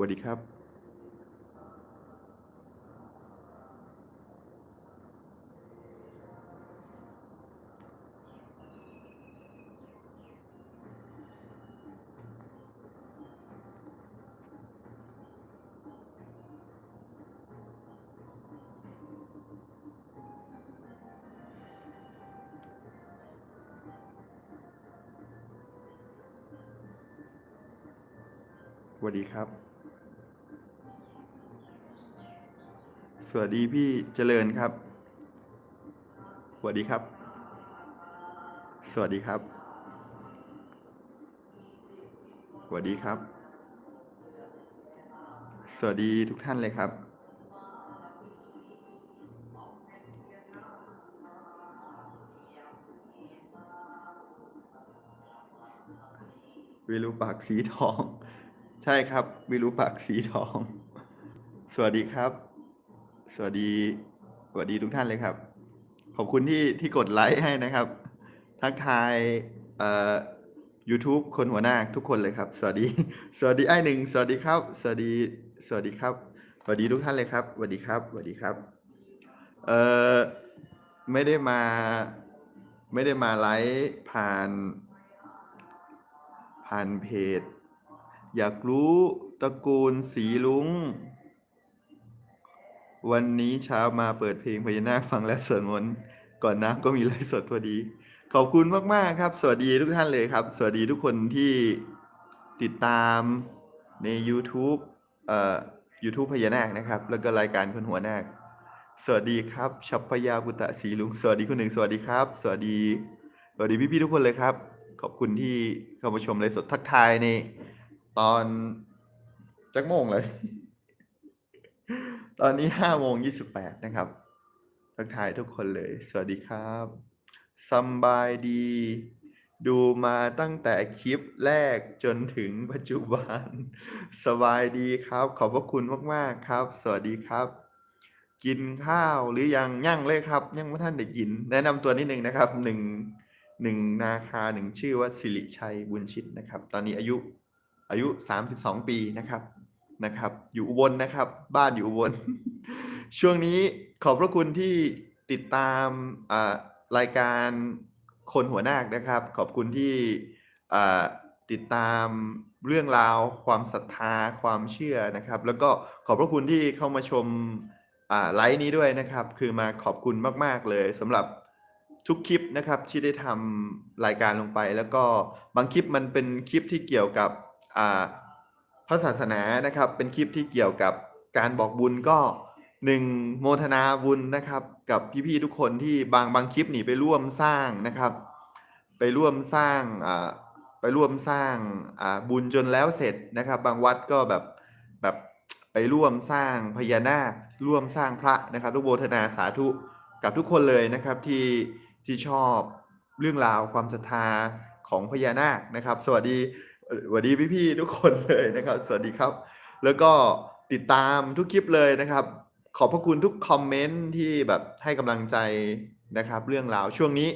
วัสดีครับสวัสดีครับ สวัสดีพี่เจริญครับ สวัสดีครับ สวัสดีครับ สวัสดีครับ สวัสดีทุกท่านเลยครับ วิรูปักสีทอง ใช่ครับ วิรูปักสีทอง สวัสดีครับ สวัสดีสวัสดีทุกท่านเลยครับ ขอบคุณที่ที่กดไลค์ให้นะครับ ทักทายเอ่อ YouTube คนหัวหน้าทุกคนเลยครับ สวัสดี สวัสดีไอ้หนึ่งสวัสดีครับ สวัสดีสวัสดีครับสวัสดีทุกท่านเลยครับสวัสดีครับสวัสดีครับเอ่อไม่ได้มาไม่ได้มาไลฟ์ผ่าน ผ่านเพจ อยากรู้ตระกูลสีลุง วันนี้เช้ามาเปิดเพลงพญานาคฟังและสวดมนต์ก่อนน้ำก็มีไลฟ์สดพอดี ขอบคุณมากๆครับ สวัสดีทุกท่านเลยครับ สวัสดีทุกคนที่ติดตามใน YouTube เอ่อ YouTube พญานาคนะครับ แล้วก็รายการคนหัวนาค สวัสดีครับชัพพยากุตะสีลุง สวัสดีคุณหนึ่ง สวัสดีครับ สวัสดี สวัสดีพี่ๆทุกคนเลยครับ ขอบคุณที่เข้ามาชมไลฟ์สดทักทายในตอนจักโมงเลย ตอนนี้ห้าโมงยี่สิบแปดนะครับ ทักทายทุกคนเลย สวัสดีครับสบายดี ดูมาตั้งแต่คลิปแรกจนถึงปัจจุบัน สบายดีครับ ขอบพระคุณมาก ๆ ครับ สวัสดีครับ กินข้าวหรือยังยั่งเลยครับ ยังไม่ท่านได้กิน แนะนำตัวนิดนึงนะครับหนึ่งหนึ่งนาคาหนึ่งชื่อว่าสิริชัยบุญชิตนะครับ ตอนนี้อายุอายุ 32 ปีนะครับ นะครับ อยู่อุบลนะครับ บ้านอยู่อุบล ช่วงนี้ขอบพระคุณที่ติดตามรายการคนหัวนาคนะครับ ขอบคุณที่ติดตามเรื่องราว ความศรัทธาความเชื่อนะครับ แล้วก็ขอบพระคุณที่เข้ามาชมไลฟ์นี้ด้วยนะครับ คือมาขอบคุณมาก ๆ เลยสำหรับทุกคลิปนะครับที่ได้ทำรายการลงไป แล้วก็บางคลิปมันเป็นคลิปที่เกี่ยวกับ พระศาสนานะครับ เป็นคลิปที่เกี่ยวกับการบอกบุญก็หนึ่งโมทนาบุญนะครับ กับพี่ๆทุกคนที่บางบางคลิปนี่ไปร่วมสร้างนะครับ ไปร่วมสร้างไปร่วมสร้างบุญจนแล้วเสร็จนะครับ บางวัดก็แบบแบบไปร่วมสร้างพญานาคร่วมสร้างพระนะครับทุกโมทนาสาธุกับทุกคนเลยนะครับที่ที่ชอบเรื่องราวความศรัทธาของพญานาคนะครับ สวัสดี สวัสดีพี่ๆทุกคนเลยนะครับ สวัสดีครับ แล้วก็ติดตามทุกคลิปเลยนะครับ ขอบพระคุณทุกคอมเมนต์ที่แบบให้กำลังใจนะครับ เรื่องราวช่วงนี้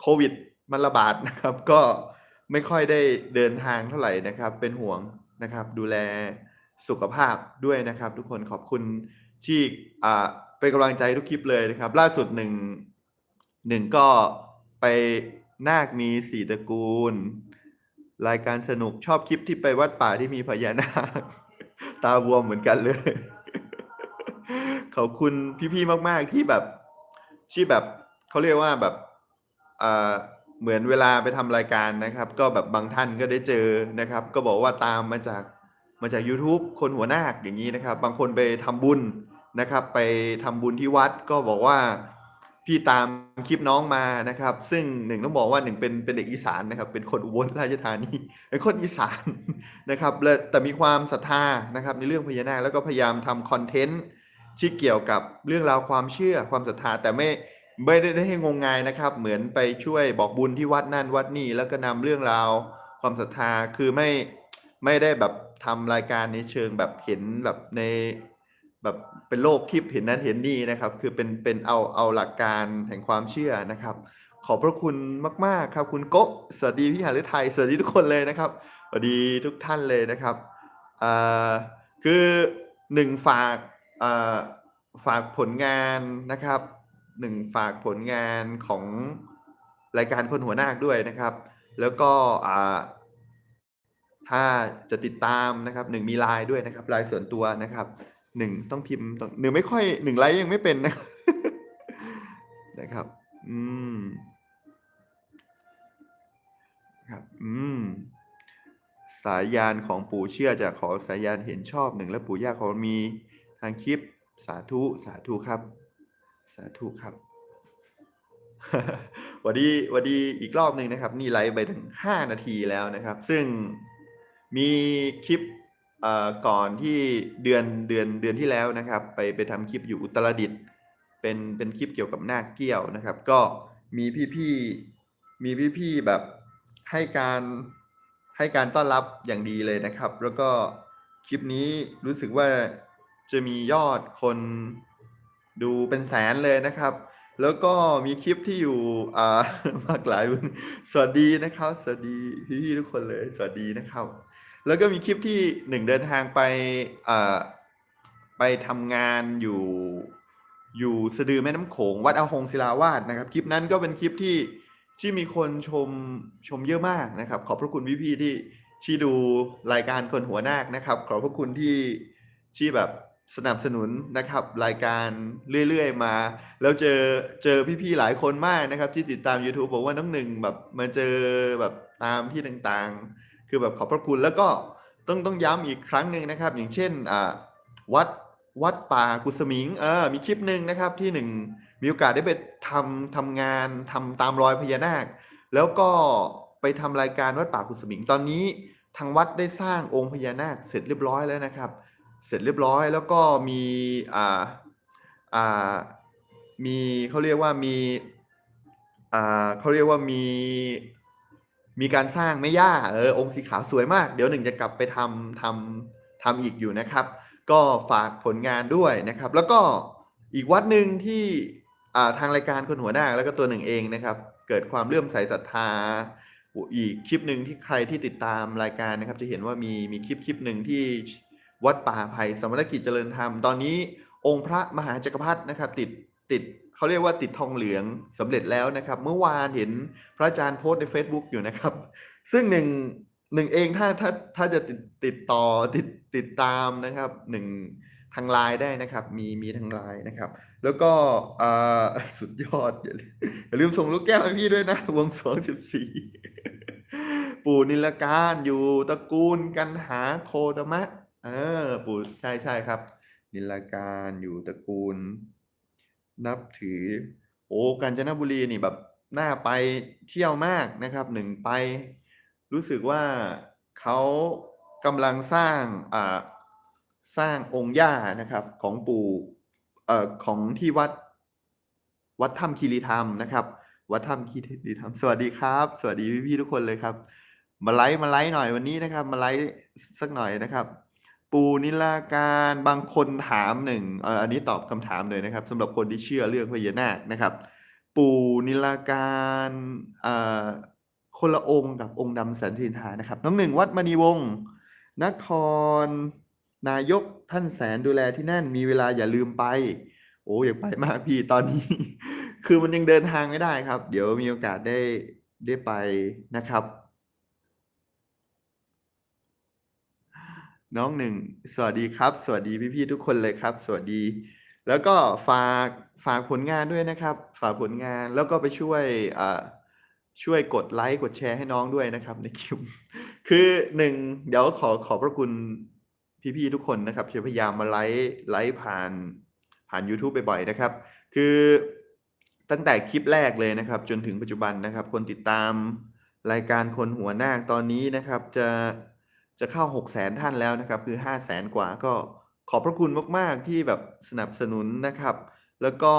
โควิดมันระบาดนะครับ ก็ไม่ค่อยได้เดินทางเท่าไหร่นะครับ เป็นห่วงนะครับ ดูแลสุขภาพด้วยนะครับ ทุกคนขอบคุณที่อ่าเป็นกำลังใจทุกคลิปเลยนะครับ ล่าสุดหนึ่งหนึ่งก็ไปนาคมีสีตระกูล รายการสนุกชอบคลิปที่ไปวัดป่าที่มีพญานาคตาบวมเหมือนกันเลย ขอบคุณพี่ๆมาก ๆ ที่แบบที่แบบเขาเรียกว่าแบบอ่าเหมือนเวลาไปทำรายการนะครับ ก็แบบบางท่านก็ได้เจอนะครับ ก็บอกว่าตามมาจากมาจาก YouTube คนหัวหน้าคอย่างนี้นะครับ บางคนไปทำบุญนะครับ ไปทำบุญที่วัดก็บอกว่า พี่ตามคลิปน้องมานะครับ ซึ่งหนึ่งต้องบอกว่าหนึ่งเป็นเป็นเด็กอีสานนะครับ เป็นคนอุบลราชธานีเป็นคนอีสานนะครับและแต่มีความศรัทธานะครับ ในเรื่องพญานาคแล้วก็พยายามทำคอนเทนต์ที่เกี่ยวกับเรื่องราวความเชื่อความศรัทธาแต่ไม่ไม่ได้ให้งมงายนะครับ เหมือนไปช่วยบอกบุญที่วัดนั่นวัดนี่แล้วก็นำเรื่องราวความศรัทธาคือไม่ไม่ได้แบบทำรายการในเชิงแบบเห็นแบบในแบบ เป็นโลกคลิปเห็นนั้นเห็นนี่นะครับ คือเป็นเป็นเอาเอาหลักการแห่งความเชื่อนะครับ ขอบพระคุณมาก ๆ ครับ คุณโกะสวัสดีพี่หฤทัยสวัสดีทุกคนเลยนะครับสวัสดีทุกท่านเลยนะครับอ่าคือหนึ่งฝากอ่าฝากผลงานนะครับหนึ่งฝากผลงานของรายการคนหัวนาคด้วยนะครับ แล้วก็ถ้าจะติดตามนะครับหนึ่งมีไลน์ด้วยนะครับไลน์ส่วนตัวนะครับ หนึ่งต้องพิมพ์ต้องหนึ่งไม่ค่อยหนึ่งไลน์ยังไม่เป็นนะครับนะครับ อืมครับ อืม สายยานของปู่เชื่อจะขอสายยานเห็นชอบหนึ่งและปู่ย่าขอมีทางคลิปสาธุสาธุครับ สาธุครับวัสดีวัสดีอีกรอบหนึ่งนะครับ นี่ไลฟ์ไปถึงห้านาทีแล้วนะครับ ซึ่งมีคลิป ก่อนที่เดือนเดือนเดือนที่แล้วนะครับ ไปไปทำคลิปอยู่อุตรดิตถ์เป็นเป็นคลิปเกี่ยวกับนาคเกี้ยวนะครับ ก็มีพี่ๆมีพี่ๆแบบให้การให้การต้อนรับอย่างดีเลยนะครับ แล้วก็คลิปนี้รู้สึกว่าจะมียอดคนดูเป็นแสนเลยนะครับ แล้วก็มีคลิปที่อยู่อ่ามากหลายสวัสดีนะครับ สวัสดีพี่ๆทุกคนเลย สวัสดีนะครับ แล้วก็มีคลิปที่หนึ่งเดินทางไปไปทำงานอยู่อยู่สะดือแม่น้ำโขงวัดอาหงศิลาวาสนะครับ คลิปนั้นก็เป็นคลิปที่ที่มีคนชมชมเยอะมากนะครับ ขอบพระคุณพี่ๆที่ที่ดูรายการคนหัวนาคนะครับ ขอบพระคุณที่ที่แบบสนับสนุนนะครับ รายการเรื่อยๆมา แล้วเจอเจอพี่ๆหลายคนมากนะครับ ที่ติดตาม YouTube บอกว่าน้องหนึ่งแบบมาเจอแบบตามที่ต่างๆ คือแบบขอบพระคุณแล้วก็ต้องต้องย้ำอีกครั้งหนึ่งนะครับ อย่างเช่นวัดวัดป่ากุสมิงเออมีคลิปหนึ่งนะครับที่หนึ่งมีโอกาสได้ไปทำทำงานทำตามรอยพญานาค แล้วก็ไปทำรายการวัดป่ากุสมิงตอนนี้ ทางวัดได้สร้างองค์พญานาคเสร็จเรียบร้อยแล้วนะครับ เสร็จเรียบร้อยแล้วก็มีอ่าอ่ามีเขาเรียกว่ามีอ่าเขาเรียกว่ามี มีการสร้างแม่ย่าเออองค์สีขาวสวยมาก เดี๋ยวหนึ่งจะกลับไปทำทำทำอีกอยู่นะครับ ก็ฝากผลงานด้วยนะครับ แล้วก็อีกวัดหนึ่งที่อ่าทางรายการคนหัวหน้าแล้วก็ตัวหนึ่งเองนะครับ เกิดความเลื่อมใสศรัทธาอีกคลิปหนึ่งที่ใครที่ติดตามรายการนะครับ จะเห็นว่ามีมีคลิปคลิปหนึ่งที่วัดป่าไผ่สมณกิจเจริญธรรม ตอนนี้องค์พระมหาจักรพรรดินะครับ ติดติด เขาเรียกว่าติดทองเหลืองสำเร็จแล้วนะครับ เมื่อวานเห็นพระอาจารย์โพสต์ใน Facebook อยู่นะครับ ซึ่งหนึ่งหนึ่งเองถ้าถ้าถ้าจะติดติดต่อติดติดตามนะครับหนึ่งทางไลน์ได้นะครับ มีมีทางไลน์นะครับ แล้วก็อ่าสุดยอดอย่าลืมอย่าลืมส่งลูกแก้วให้พี่ด้วยนะ วงสองสิบสี่ปู่นิลการอยู่ตระกูลกันหาโคดมะ เออ ปู่ใช่ใช่ครับ นิลการอยู่ตระกูล นับถือ โอ้กาญจนบุรีนี่แบบน่าไปเที่ยวมากนะครับหนึ่งไป รู้สึกว่าเขากำลังสร้างอ่าสร้างองค์ย่านะครับของปู่เอ่อของที่วัดวัดถ้ำคีรีธรรมนะครับ วัดถ้ำคีรีธรรมสวัสดีครับ สวัสดีพี่ๆทุกคนเลยครับ มาไลฟ์มาไลฟ์หน่อยวันนี้นะครับ มาไลฟ์สักหน่อยนะครับ ปูนิลาการบางคนถามหนึ่งอันนี้ตอบคำถามเลยนะครับสำหรับคนที่เชื่อเรื่องพญานาคนะครับ ปูนิลาการคนละองค์กับองค์ดำแสนสินหานะครับ น้องหนึ่งวัดมณีวงศ์นคร นายกท่านแสนดูแลที่นั่นมีเวลาอย่าลืมไป โอ้อยากไปมากพี่ตอนนี้ คือมันยังเดินทางไม่ได้ครับ เดี๋ยวมีโอกาสได้ได้ไปนะครับ น้องหนึ่งสวัสดีครับ สวัสดีพี่ๆทุกคนเลยครับ สวัสดี แล้วก็ฝากฝากผลงานด้วยนะครับ ฝากผลงานแล้วก็ไปช่วยอ่าช่วยกดไลค์กดแชร์ให้น้องด้วยนะครับในคลิปคือหนึ่งเดี๋ยวขอขอบพระคุณพี่ๆทุกคนนะครับจะพยายามมาไลฟ์ไลฟ์ผ่านผ่าน YouTube บ่อยๆนะครับ คือตั้งแต่คลิปแรกเลยนะครับ จนถึงปัจจุบันนะครับ คนติดตามรายการคนหัวหน้าตอนนี้นะครับจะ จะเข้า 6 0แสนท่านแล้วนะครับ คือ5 0 0แสนกว่าก็ขอบพระคุณมาก ๆ ที่แบบสนับสนุนนะครับ แล้วก็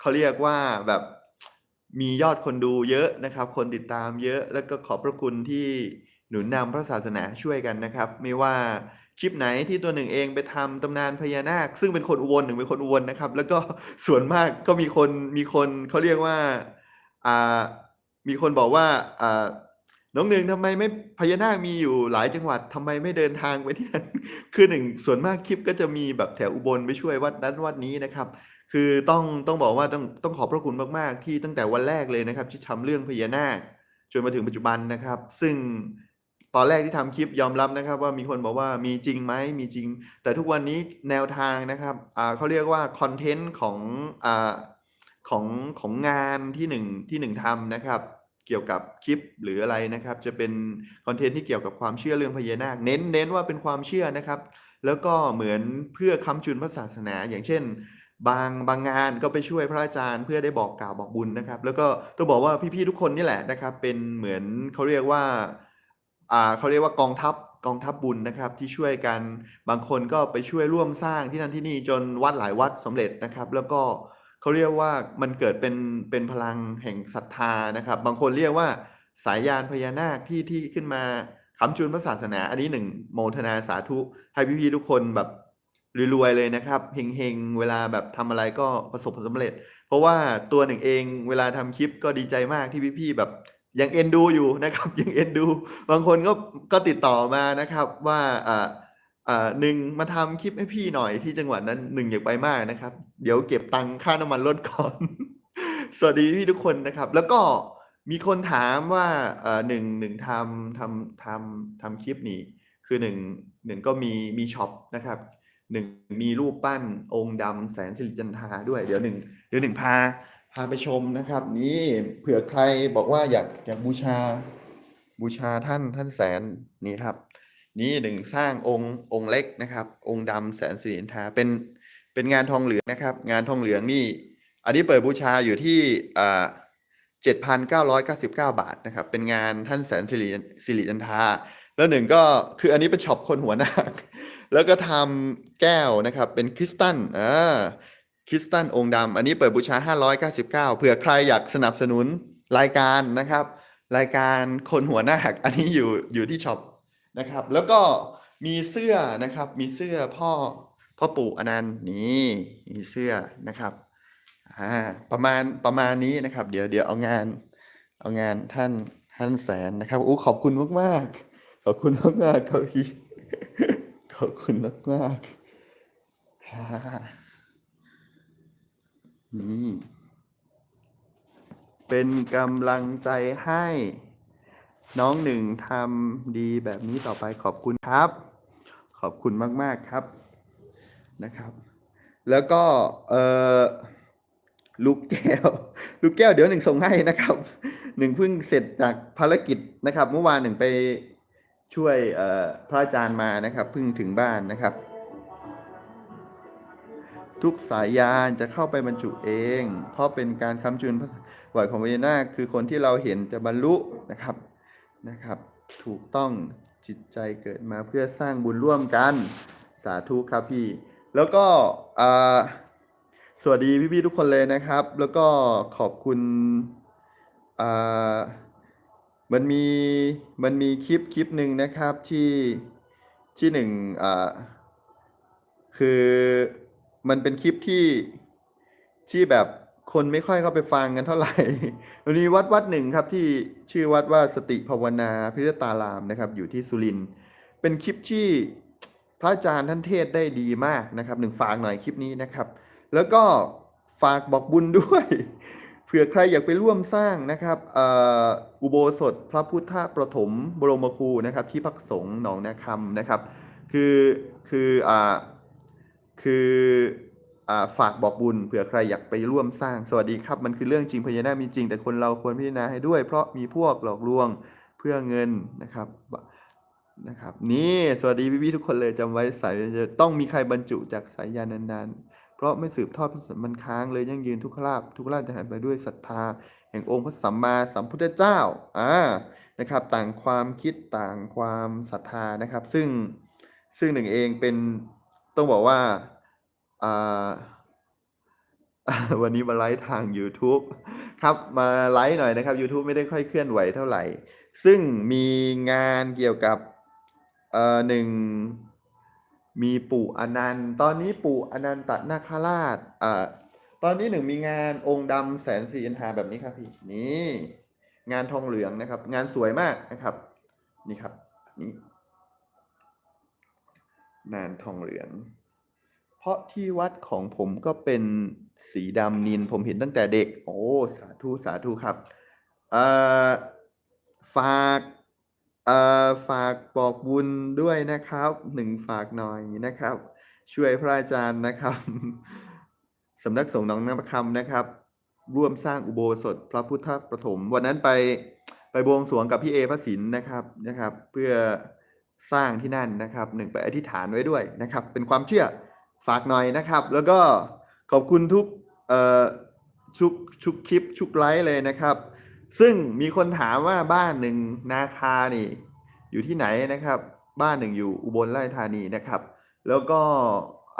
เขาเรียกว่าแบบมียอดคนดูเยอะนะครับ คนติดตามเยอะ แล้วก็ขอบพระคุณที่หนุนนำพระศาสนาช่วยกันนะครับ ไม่ว่าคลิปไหนที่ตัวหนึ่งเองไปทำตำนานพญานาค ซึ่งเป็นคนอุบลหนึ่งเป็นคนอุบลนะครับ แล้วก็ส่วนมากก็มีคนมีคนเขาเรียกว่าอ่ามีคนบอกว่าอ่า น้องหนึ่งทำไมไม่พญานาคมีอยู่หลายจังหวัดทำไมไม่เดินทางไปที่นั่นคือหนึ่งส่วนมากคลิปก็จะมีแบบแถวอุบลไปช่วยวัดนั้นวัดนี้นะครับ คือต้องต้องบอกว่าต้องต้องขอบพระคุณมากๆ ที่ตั้งแต่วันแรกเลยนะครับ ที่ทำเรื่องพญานาคจนมาถึงปัจจุบันนะครับ ซึ่งตอนแรกที่ทำคลิปยอมรับนะครับ ว่ามีคนบอกว่ามีจริงไหมมีจริง แต่ทุกวันนี้แนวทางนะครับอ่าเขาเรียกว่าคอนเทนต์ของอ่าของของงานที่หนึ่งที่หนึ่งทำนะครับ เกี่ยวกับคลิปหรืออะไรนะครับ จะเป็นคอนเทนต์ที่เกี่ยวกับความเชื่อเรื่องพญานาค เน้นเน้นว่าเป็นความเชื่อนะครับ แล้วก็เหมือนเพื่อค้ำจุนพระศาสนา อย่างเช่น บางบางงานก็ไปช่วยพระอาจารย์ เพื่อได้บอกกล่าวบอกบุญนะครับ แล้วก็ต้องบอกว่าพี่ๆทุกคนนี่แหละนะครับ เป็นเหมือนเขาเรียกว่าอ่าเขาเรียกว่ากองทัพกองทัพบุญนะครับที่ช่วยกันบางคนก็ไปช่วยร่วมสร้างที่นั่นที่นี่จนวัดหลายวัดสำเร็จนะครับ แล้วก็ เขาเรียกว่ามันเกิดเป็นเป็นพลังแห่งศรัทธานะครับ บางคนเรียกว่าสายยานพญานาคที่ที่ขึ้นมาคำจุนพระศาสนา อันนี้หนึ่งโมทนาสาธุให้พี่ๆทุกคนแบบรวยๆเลยนะครับเฮงๆ เวลาแบบทำอะไรก็ประสบผลสำเร็จ เพราะว่าตัวหนึ่งเองเวลาทำคลิปก็ดีใจมากที่พี่ๆแบบยังเอ็นดูอยู่นะครับยังเอ็นดู บางคนก็ก็ติดต่อมานะครับว่าอ่า อ่าหนึ่งมาทำคลิปให้พี่หน่อยที่จังหวัดนั้นหนึ่งอยากไปมากนะครับ เดี๋ยวเก็บตังค่าน้ำมันรถก่อน สวัสดีพี่ทุกคนนะครับ แล้วก็มีคนถามว่าเอ่อหนึ่งหนึ่งทำทำทำทำคลิปนี้ คือหนึ่งหนึ่งก็มีมีช็อปนะครับหนึ่งมีรูปปั้นองค์ดำแสนสิริจันทาด้วยเดี๋ยวหนึ่งเดี๋ยวหนึ่งพาพาไปชมนะครับ นี่เผื่อใครบอกว่าอยากอยากบูชาบูชาท่านท่านแสนนี่ครับ นี่หนึ่งสร้างองค์องค์เล็กนะครับ องค์ดำแสนสิริจันทาเป็นเป็นงานทองเหลืองนะครับ งานทองเหลืองนี่ อันนี้เปิดบูชาอยู่ที่อ่า7,999บาทนะครับ เป็นงานท่านแสนสิริสิริจันทาแล้วหนึ่งก็คืออันนี้เป็นช็อปคนหัวหนักแล้วก็ทำแก้วนะครับ เป็นคริสตัลอ่าคริสตัลองค์ดำอันนี้เปิดบูชา 599 เผื่อใครอยากสนับสนุนรายการนะครับ รายการคนหัวหน้าหักอันนี้อยู่อยู่ที่ช็อป นะครับ แล้วก็มีเสื้อนะครับ มีเสื้อพ่อพ่อปู่อนันต์นี่มีเสื้อนะครับอ่าประมาณประมาณนี้นะครับ เดี๋ยวเดี๋ยวเอางาน เอางานท่านท่านแสนนะครับอู้ขอบคุณมากๆขอบคุณมากๆครับพี่ขอบคุณมากมากๆนี่เป็นกำลังใจให้ น้องหนึ่งทำดีแบบนี้ต่อไปขอบคุณครับ ขอบคุณมาก ๆ ครับนะครับ แล้วก็เออลูกแก้ว ลูกแก้วเดี๋ยวหนึ่งส่งให้นะครับหนึ่งเพิ่งเสร็จจากภารกิจนะครับ เมื่อวานหนึ่งไปช่วยเออพระอาจารย์มานะครับเพิ่งถึงบ้านนะครับ ทุกสายยานจะเข้าไปบรรจุเอง เพราะเป็นการค้ำจุนพระไหวของพญานาคคือคนที่เราเห็นจะบรรลุนะครับ นะครับ ถูกต้องจิตใจเกิดมาเพื่อสร้างบุญร่วมกันสาธุครับพี่ แล้วก็สวัสดีพี่ๆทุกคนเลยนะครับ แล้วก็ขอบคุณมันมีมันมีคลิปคลิปหนึ่งนะครับที่ที่หนึ่งคือมันเป็นคลิปที่ที่แบบ คนไม่ค่อยเข้าไปฟังกันเท่าไหร่มันมีวัดวัดหนึ่งครับที่ชื่อวัดว่าสติภาวนาพิรตารามนะครับ อยู่ที่สุรินเป็นคลิปที่พระอาจารย์ท่านเทศได้ดีมากนะครับหนึ่งฝากหน่อยคลิปนี้นะครับ แล้วก็ฝากบอกบุญด้วยเผื่อใครอยากไปร่วมสร้างนะครับอุโบสถพระพุทธประถมบรมครูนะครับ ที่พักสงฆ์หนองนาคำนะครับ คือคืออ่าคือ ฝากบอกบุญเผื่อใครอยากไปร่วมสร้างสวัสดีครับ มันคือเรื่องจริงพญานาคมีจริง แต่คนเราควรพิจารณาให้ด้วย เพราะมีพวกหลอกลวงเพื่อเงินนะครับนะครับ นี่สวัสดีพี่ๆทุกคนเลยจำไว้สายจะต้องมีใครบรรจุจากสายยานนานๆ เพราะไม่สืบทอดพิสมันค้างเลยยั่งยืนทุกขลาบทุกขลาบจะหายไปด้วยศรัทธา แห่งองค์พระสัมมาสัมพุทธเจ้าอ่านะครับ ต่างความคิดต่างความศรัทธานะครับ ซึ่งซึ่งหนึ่งเองเป็นต้องบอกว่า วันนี้มาไลฟ์ทาง YouTube ครับมาไลฟ์หน่อยนะครับ YouTube ไม่ได้ค่อยเคลื่อนไหวเท่าไหร่ ซึ่งมีงานเกี่ยวกับเอ่อหนึ่งมีปู่อนันต์ ตอนนี้ปู่อนันตนาคราชอ่าตอนนี้หนึ่งมีงานองค์ดำแสนสีอันทาแบบนี้ครับพี่นี่งานทองเหลืองนะครับ งานสวยมากนะครับ นี่ครับนี่งานทองเหลือง ราะที่วัดของผมก็เป็นสีดำนินผมเห็นตั้งแต่เด็ก โอ้ สาธุ สาธุครับเอ่อฝากเอ่อฝากบอกบุญด้วยนะครับ หนึ่งฝากหน่อยนะครับ ช่วยพระอาจารย์นะครับสำนักสงฆ์หนองน้ำประคำนะครับ ร่วมสร้างอุโบสถพระพุทธประถม วันนั้นไปไปบวงสรวงกับพี่เอพระศิลป์นะครับนะครับ เพื่อสร้างที่นั่นนะครับหนึ่งไปอธิษฐานไว้ด้วยนะครับ เป็นความเชื่อ ฝากหน่อยนะครับ แล้วก็ขอบคุณทุกเอ่อชุกชุกคลิปชุกไลฟ์เลยนะครับ ซึ่งมีคนถามว่าบ้านหนึ่งนาคานี่อยู่ที่ไหนนะครับ บ้านหนึ่งอยู่อุบลราชธานีนะครับ แล้วก็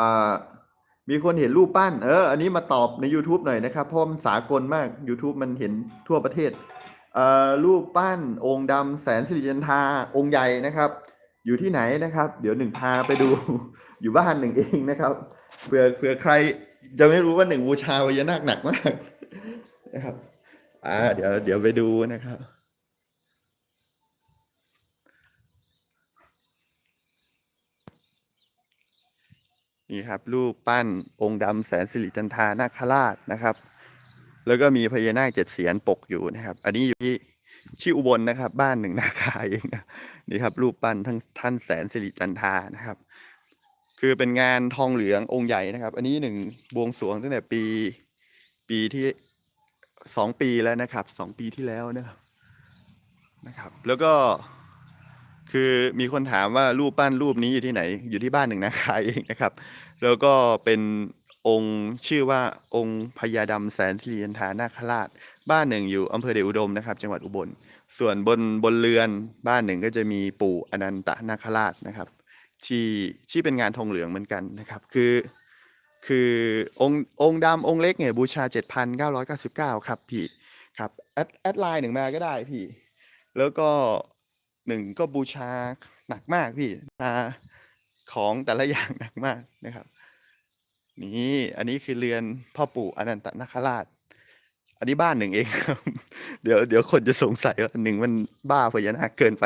อ่ามีคนเห็นรูปปั้น เออ อันนี้มาตอบใน YouTube หน่อยนะครับเพราะมันสากลมาก YouTube มันเห็นทั่วประเทศเอ่อรูปปั้นองค์ดำแสนสิริจันทาองค์ใหญ่นะครับ อยู่ที่ไหนนะครับ เดี๋ยวหนึ่งพาไปดู อยู่บ้านหนึ่งเองนะครับเผื่อเผื่อใครจะไม่รู้ว่าหนึ่งบูชาพญานาคหนักมากนะครับอ่าเดี๋ยวเดี๋ยวไปดูนะครับนี่ครับรูปปั้นองค์ดำแสนสิริจันทานาคราชนะครับ แล้วก็มีพญานาคเจ็ดเสียนปกอยู่นะครับ อันนี้อยู่ที่ชื่ออุบลนะครับ บ้านหนึ่งนาคาเองนะนี่ครับรูปปั้นทั้งท่านแสนสิริจันทานะครับ คือเป็นงานทองเหลืององค์ใหญ่นะครับ อันนี้หนึ่งบวงสรวงตั้งแต่ปี ปีที่สองปีแล้วนะครับสองปีที่แล้วนะครับนะครับ แล้วก็คือมีคนถามว่ารูปปั้นรูปนี้อยู่ที่ไหน อยู่ที่บ้านหนึ่งนาคาเองนะครับ แล้วก็เป็นองค์ชื่อว่าองค์พญาดำแสนสิริยันทานาคราช บ้านหนึ่งอยู่อำเภอเดชอุดมนะครับ จังหวัดอุบล ส่วนบนบนเรือนบ้านหนึ่งก็จะมีปู่อนันตนาคราชนะครับ ที่ที่เป็นงานทองเหลืองเหมือนกันนะครับ คือคือองค์องค์ดำองค์เล็กเนี่ยบูชา 7,999 ครับพี่ครับแอดแอดไลน์หนึ่งมาก็ได้พี่ แล้วก็หนึ่งก็บูชาหนักมากพี่มาของแต่ละอย่างหนักมากนะครับ นี่อันนี้คือเรือนพ่อปู่อนันตนาคราช อันนี้บ้านหนึ่งเองครับ เดี๋ยวเดี๋ยวคนจะสงสัยว่าหนึ่งมันบ้าพญานาคเกินไป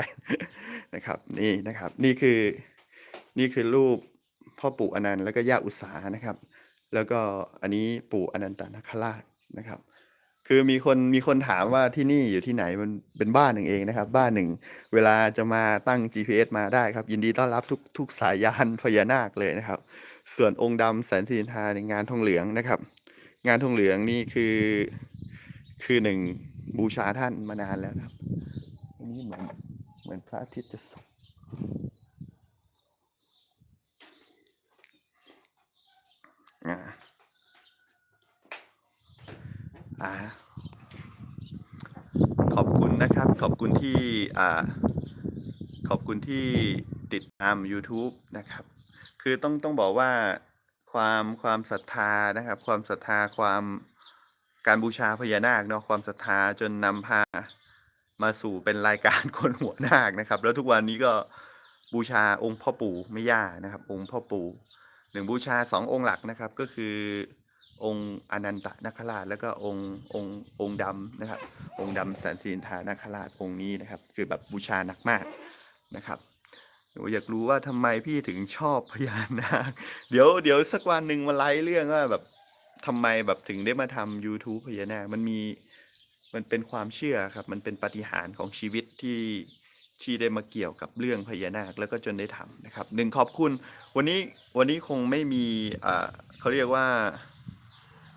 นะครับ นี่นะครับ นี่คือ นี่คือรูปพ่อปู่อนันต์แล้วก็ย่าอุษานะครับ แล้วก็อันนี้ปู่อนันตนาคราชนะครับ คือมีคนมีคนถามว่าที่นี่อยู่ที่ไหนมันเป็นบ้านหนึ่งเองนะครับ บ้านหนึ่ง เวลาจะมาตั้ง GPS มาได้ครับ ยินดีต้อนรับทุกทุกสายยานพญานาคเลยนะครับ ส่วนองค์ดำแสนสินทาในงานทองเหลืองนะครับ งานทองเหลืองนี่คือคือหนึ่งบูชาท่านมานานแล้วครับอันนี้เหมือนเหมือนพระอาทิตย์จะส่ง อ่าอ่าขอบคุณนะครับ ขอบคุณที่อ่าขอบคุณที่ติดตาม YouTube นะครับ คือต้องต้องบอกว่าความความศรัทธานะครับ ความศรัทธาความการบูชาพญานาคเนาะความศรัทธาจนนำพามาสู่เป็นรายการคนหัวนาคนะครับ แล้วทุกวันนี้ก็บูชาองค์พ่อปู่แม่ย่านะครับ องค์พ่อปู่ หนึ่งบูชาสององค์หลักนะครับก็คือองค์อนันตนาคราช แล้วก็องค์องค์องค์ดำนะครับ องค์ดำแสนสินทานาคราชองค์นี้นะครับ คือแบบบูชาหนักมากนะครับหนูอยากรู้ว่าทำไมพี่ถึงชอบพญานาคเดี๋ยวเดี๋ยวสักวันหนึ่งมาไล่เรื่องว่าแบบทำไมแบบถึงได้มาทำ YouTube พญานาคมันมีมันเป็นความเชื่อครับ มันเป็นปฏิหารของชีวิตที่ ที่ได้มาเกี่ยวกับเรื่องพญานาคแล้วก็จนได้ทำนะครับหนึ่งขอบคุณวันนี้วันนี้คงไม่มีเขาเรียกว่า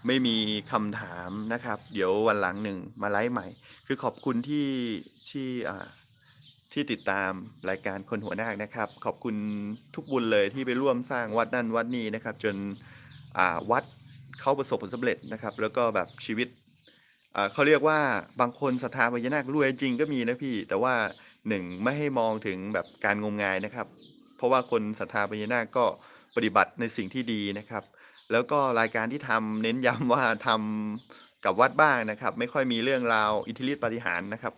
ไม่มีคำถามนะครับ เดี๋ยววันหลังหนึ่งมาไลฟ์ใหม่ คือขอบคุณที่ที่ที่ติดตามรายการคนหัวนาคนะครับ ขอบคุณทุกบุญเลยที่ไปร่วมสร้างวัดนั่นวัดนี้นะครับ จนวัดเข้าประสบผลสำเร็จนะครับ แล้วก็แบบชีวิต เขาเรียกว่าบางคนศรัทธาพญานาครวยจริงก็มีนะพี่ แต่ว่าหนึ่งไม่ให้มองถึงแบบการงมงายนะครับ เพราะว่าคนศรัทธาพญานาคก็ปฏิบัติในสิ่งที่ดีนะครับ แล้วก็รายการที่ทำเน้นย้ำว่าทำกับวัดบ้างนะครับ ไม่ค่อยมีเรื่องราวอิทธิฤทธิปฏิหารนะครับ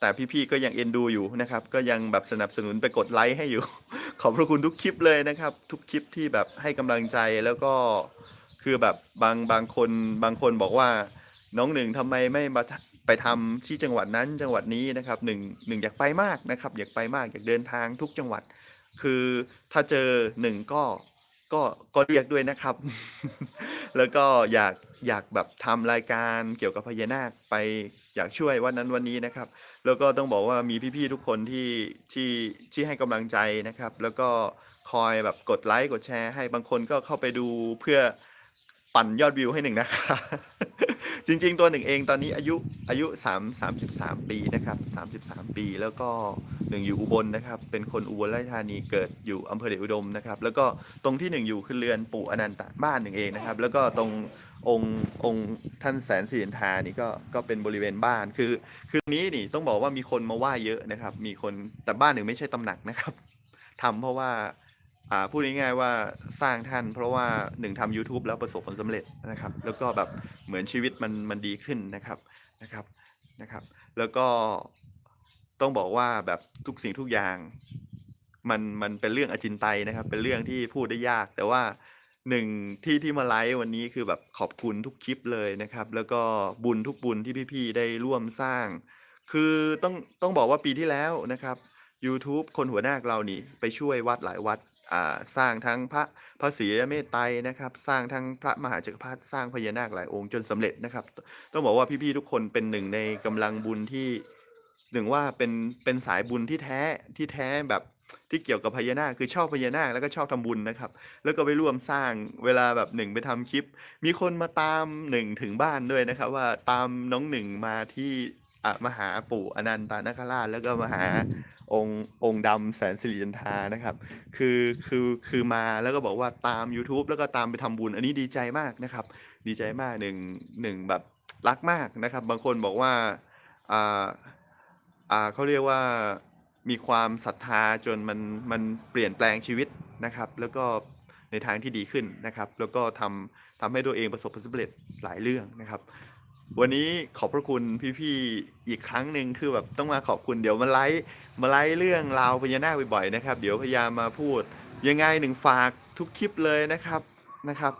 แต่พี่ๆก็ยังเอ็นดูอยู่นะครับ ก็ยังแบบสนับสนุนไปกดไลค์ให้อยู่ ขอบพระคุณทุกคลิปเลยนะครับ ทุกคลิปที่แบบให้กำลังใจแล้วก็คือแบบบางบางคนบางคนบอกว่า น้องหนึ่งทำไมไม่มาไปทำที่จังหวัดนั้นจังหวัดนี้นะครับหนึ่งหนึ่งอยากไปมากนะครับอยากไปมากอยากเดินทางทุกจังหวัด คือถ้าเจอหนึ่งก็ก็ก็เรียกด้วยนะครับ แล้วก็อยากอยากแบบทำรายการเกี่ยวกับพญานาคไปอยากช่วยวันนั้นวันนี้นะครับ แล้วก็ต้องบอกว่ามีพี่ๆทุกคนที่ที่ที่ให้กำลังใจนะครับ แล้วก็คอยแบบกดไลค์กดแชร์ ให้บางคนก็เข้าไปดูเพื่อ ปั่นยอดวิวให้หนึ่งนะคะจริง ๆ ตัวหนึ่งเองตอนนี้อายุอายุ3 33 ปีนะครับ33 ปีแล้วก็หนึ่งอยู่อุบลนะครับ เป็นคนอุบลราชธานีเกิดอยู่อำเภอเดชอุดมนะครับ แล้วก็ตรงที่หนึ่งอยู่คือเรือนปู่อนันตะบ้านหนึ่งเองนะครับ แล้วก็ตรงองค์องค์ท่านแสนสิรินทานี่ก็ก็เป็นบริเวณบ้านคือคือนี้นี่ต้องบอกว่ามีคนมาไหว้เยอะนะครับ มีคนแต่บ้านหนึ่งไม่ใช่ตำหนักนะครับทำเพราะว่า อ่าพูดง่ายๆว่าสร้างท่านเพราะว่าหนึ่งทำ YouTube แล้วประสบผลสำเร็จนะครับ แล้วก็แบบเหมือนชีวิตมันมันดีขึ้นนะครับนะครับนะครับ แล้วก็ต้องบอกว่าแบบทุกสิ่งทุกอย่าง มันมันเป็นเรื่องอจินไตยนะครับ เป็นเรื่องที่พูดได้ยาก แต่ว่าหนึ่งที่ที่มาไลฟ์วันนี้คือแบบขอบคุณทุกคลิปเลยนะครับ แล้วก็บุญทุกบุญที่พี่ๆได้ร่วมสร้าง คือต้องต้องบอกว่าปีที่แล้วนะครับ YouTube คนหัวหน้าเรานี่ไปช่วยวัดหลายวัด สร้างทั้งพระพระศรียเมตไตรนะครับ สร้างทั้งพระมหาจักรพรรดิสร้างพญานาคหลายองค์จนสำเร็จนะครับ ต้องบอกว่าพี่ๆทุกคนเป็นหนึ่งในกำลังบุญที่หนึ่งว่าเป็นเป็นสายบุญที่แท้ที่แท้แบบที่เกี่ยวกับพญานาคคือชอบพญานาคแล้วก็ชอบทำบุญนะครับ แล้วก็ไปร่วมสร้างเวลาแบบหนึ่งไปทำคลิป มีคนมาตามหนึ่งถึงบ้านด้วยนะครับ ว่าตามน้องหนึ่งมาที่อะมาหาปู่อนันตนาคราชแล้วก็มาหา องค์องค์ดำแสนสิริจันทานะครับ คือคือคือมาแล้วก็บอกว่าตาม YouTube แล้วก็ตามไปทำบุญ อันนี้ดีใจมากนะครับ ดีใจมากหนึ่งหนึ่งแบบรักมากนะครับ บางคนบอกว่าอ่าอ่าเขาเรียกว่ามีความศรัทธาจนมันมันเปลี่ยนแปลงชีวิตนะครับ แล้วก็ในทางที่ดีขึ้นนะครับ แล้วก็ทำทำให้ตัวเองประสบผลสำเร็จหลายเรื่องนะครับ วันนี้ขอบพระคุณพี่ๆอีกครั้งหนึ่งคือแบบต้องมาขอบคุณเดี๋ยวมาไลฟ์มาไลฟ์เรื่องราวพญานาคบ่อยๆนะครับ เดี๋ยวพยายามมาพูด ยังไงหนึ่งฝากทุกคลิปเลยนะครับนะครับ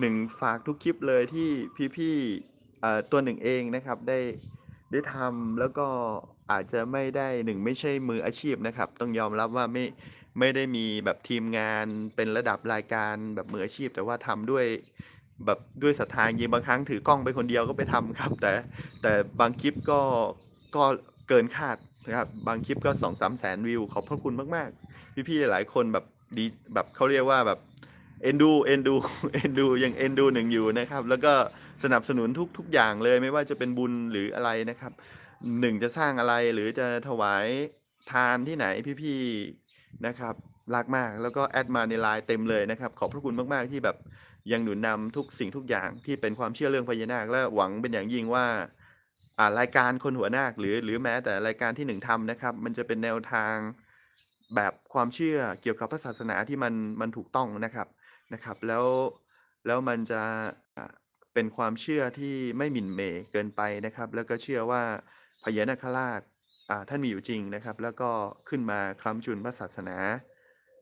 หนึ่งฝากทุกคลิปเลยที่พี่ๆตัวหนึ่งเองนะครับได้ได้ทำแล้วก็อาจจะไม่ได้หนึ่งไม่ใช่มืออาชีพนะครับ ต้องยอมรับว่าไม่ไม่ได้มีแบบทีมงานเป็นระดับรายการแบบมืออาชีพ แต่ว่าทำด้วย แบบด้วยศรัทธาจริงบางครั้งถือกล้องไปคนเดียวก็ไปทำครับ แต่แต่บางคลิปก็ก็เกินคาดนะครับบางคลิปก็สองสามแสนวิวขอบพระคุณมากๆ พี่ๆหลายคนแบบดีแบบเขาเรียกว่าแบบเอ็นดูเอ็นดูเอ็นดูยังเอ็นดูหนึ่งอยู่นะครับ แล้วก็สนับสนุนทุกทุกอย่างเลยไม่ว่าจะเป็นบุญหรืออะไรนะครับหนึ่งจะสร้างอะไรหรือจะถวายทานที่ไหนพี่ๆนะครับ รักมาก แล้วก็แอดมาในไลน์เต็มเลยนะครับ ขอบพระคุณมาก ๆ ที่แบบยังหนุนนำทุกสิ่งทุกอย่างที่เป็นความเชื่อเรื่องพญานาค และหวังเป็นอย่างยิ่งว่า อ่ารายการคนหัวนาคหรือ หรือแม้แต่รายการที่หนึ่งทำนะครับ มันจะเป็นแนวทางแบบความเชื่อเกี่ยวกับพระศาสนาที่มันมันถูกต้องนะครับนะครับ แล้วแล้วมันจะเป็นความเชื่อที่ไม่หมิ่นเหมเกินไปนะครับ แล้วก็เชื่อว่าพญานาคราชอ่าท่านมีอยู่จริงนะครับ แล้วก็ขึ้นมาคล้ำจุนพระศาสนา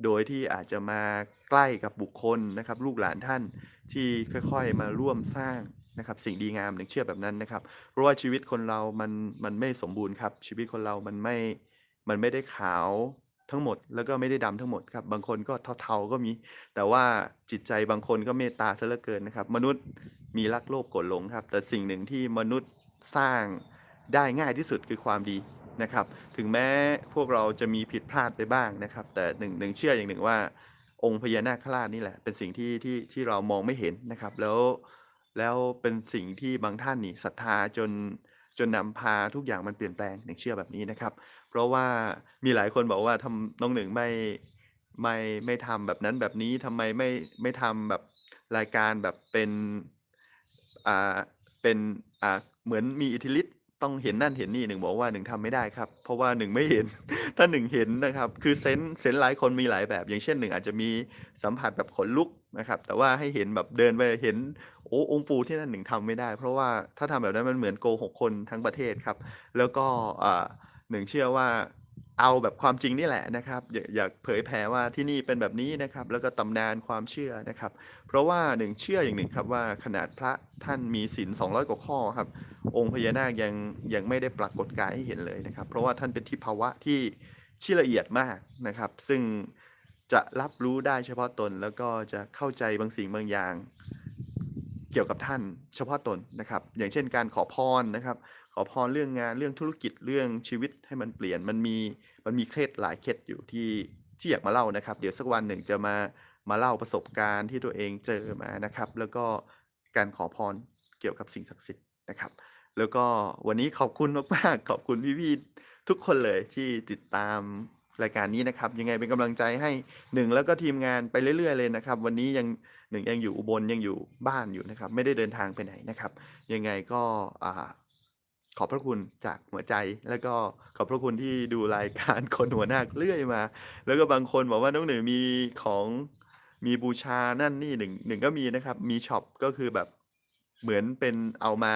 โดยที่อาจจะมาใกล้กับบุคคลนะครับ ลูกหลานท่านที่ค่อยๆมาร่วมสร้างนะครับ สิ่งดีงามหนึ่งเชื่อแบบนั้นนะครับ เพราะว่าชีวิตคนเรามันมันไม่สมบูรณ์ครับ ชีวิตคนเรามันไม่มันไม่ได้ขาวทั้งหมด แล้วก็ไม่ได้ดำทั้งหมดครับ บางคนก็เทาๆก็มี แต่ว่าจิตใจบางคนก็เมตตาซะเหลือเกินนะครับ มนุษย์มีรักโลภโกรธหลงครับ แต่สิ่งหนึ่งที่มนุษย์สร้างได้ง่ายที่สุดคือความดี นะครับ ถึงแม้พวกเราจะมีผิดพลาดไปบ้างนะครับ แต่หนึ่งหนึ่งเชื่ออย่างหนึ่งว่า องค์พญานาคราชนี่แหละ เป็นสิ่งที่ที่ที่เรามองไม่เห็นนะครับ แล้วแล้วเป็นสิ่งที่บางท่านนี่ศรัทธาจนจนนำพาทุกอย่างมันเปลี่ยนแปลงหนึ่งเชื่อแบบนี้นะครับ เพราะว่ามีหลายคนบอกว่าทำน้องหนึ่งไม่ไม่ไม่ทำแบบนั้นแบบนี้ทำไมไม่ไม่ทำแบบรายการแบบเป็นอ่าเป็นอ่าเหมือนมีอิทธิฤทธิ ต้องเห็นนั่นเห็นนี่หนึ่งบอกว่าหนึ่งทำไม่ได้ครับ เพราะว่าหนึ่งไม่เห็น ถ้าหนึ่งเห็นนะครับ คือเซนส์เซนส์หลายคนมีหลายแบบ อย่างเช่นหนึ่งอาจจะมีสัมผัสแบบขนลุกนะครับ แต่ว่าให้เห็นแบบเดินไปเห็นโอ้องปูที่นั่นหนึ่งทำไม่ได้ เพราะว่าถ้าทำแบบนั้นมันเหมือนโกหกคนทั้งประเทศครับ แล้วก็หนึ่งเชื่อว่า เอาแบบความจริงนี่แหละนะครับอยากอยากเผยแผ่ว่าที่นี่เป็นแบบนี้นะครับ แล้วก็ตำนานความเชื่อนะครับ เพราะว่าหนึ่งเชื่ออย่างหนึ่งครับว่าขนาดพระท่านมีศีล200 กว่าข้อครับ องค์พญานาคยังยังไม่ได้ปรากฏกายให้เห็นเลยนะครับ เพราะว่าท่านเป็นที่ภาวะที่ที่ละเอียดมากนะครับ ซึ่งจะรับรู้ได้เฉพาะตนแล้วก็จะเข้าใจบางสิ่งบางอย่าง เกี่ยวกับท่านเฉพาะตนนะครับ อย่างเช่นการขอพรนะครับ ขอพรเรื่องงานเรื่องธุรกิจเรื่องชีวิตให้มันเปลี่ยนมันมีมันมีเคล็ดหลายเคล็ดอยู่ที่ที่อยากมาเล่านะครับ เดี๋ยวสักวันหนึ่งจะมามาเล่าประสบการณ์ที่ตัวเองเจอมานะครับ แล้วก็การขอพรเกี่ยวกับสิ่งศักดิ์สิทธิ์นะครับ แล้วก็วันนี้ขอบคุณมากๆขอบคุณพี่ๆทุกคนเลยที่ติดตามรายการนี้นะครับ ยังไงเป็นกำลังใจให้หนึ่งแล้วก็ทีมงานไปเรื่อย ๆ เลยนะครับ วันนี้ยังหนึ่งยังอยู่อุบลยังอยู่บ้านอยู่นะครับ ไม่ได้เดินทางไปไหนนะครับ ยังไงก็อ่า ขอบพระคุณจากหัวใจ แล้วก็ขอบพระคุณที่ดูรายการคนหัวหน้าเรื่อยมา แล้วก็บางคนบอกว่าน้องหนึ่งมีของมีบูชานั่นนี่หนึ่งหนึ่งก็มีนะครับ มีช็อปก็คือแบบเหมือนเป็นเอามา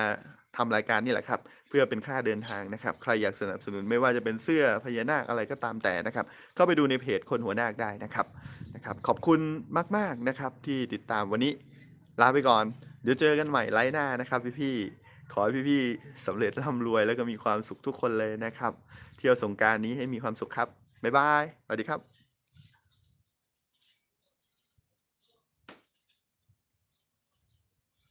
ทำรายการนี่แหละครับ เพื่อเป็นค่าเดินทางนะครับ ใครอยากสนับสนุนไม่ว่าจะเป็นเสื้อพญานาคอะไรก็ตามแต่นะครับ เข้าไปดูในเพจคนหัวหน้าคได้นะครับนะครับ ขอบคุณมาก ๆนะครับที่ติดตามวันนี้ลาไปก่อน เดี๋ยวเจอกันใหม่ไลฟ์หน้านะครับพี่ๆ ขอให้พี่ๆสำเร็จร่ำรวยแล้วก็มีความสุขทุกคนเลยนะครับ เที่ยวสงการนี้ให้มีความสุขครับ บ๊ายบาย สวัสดีครับ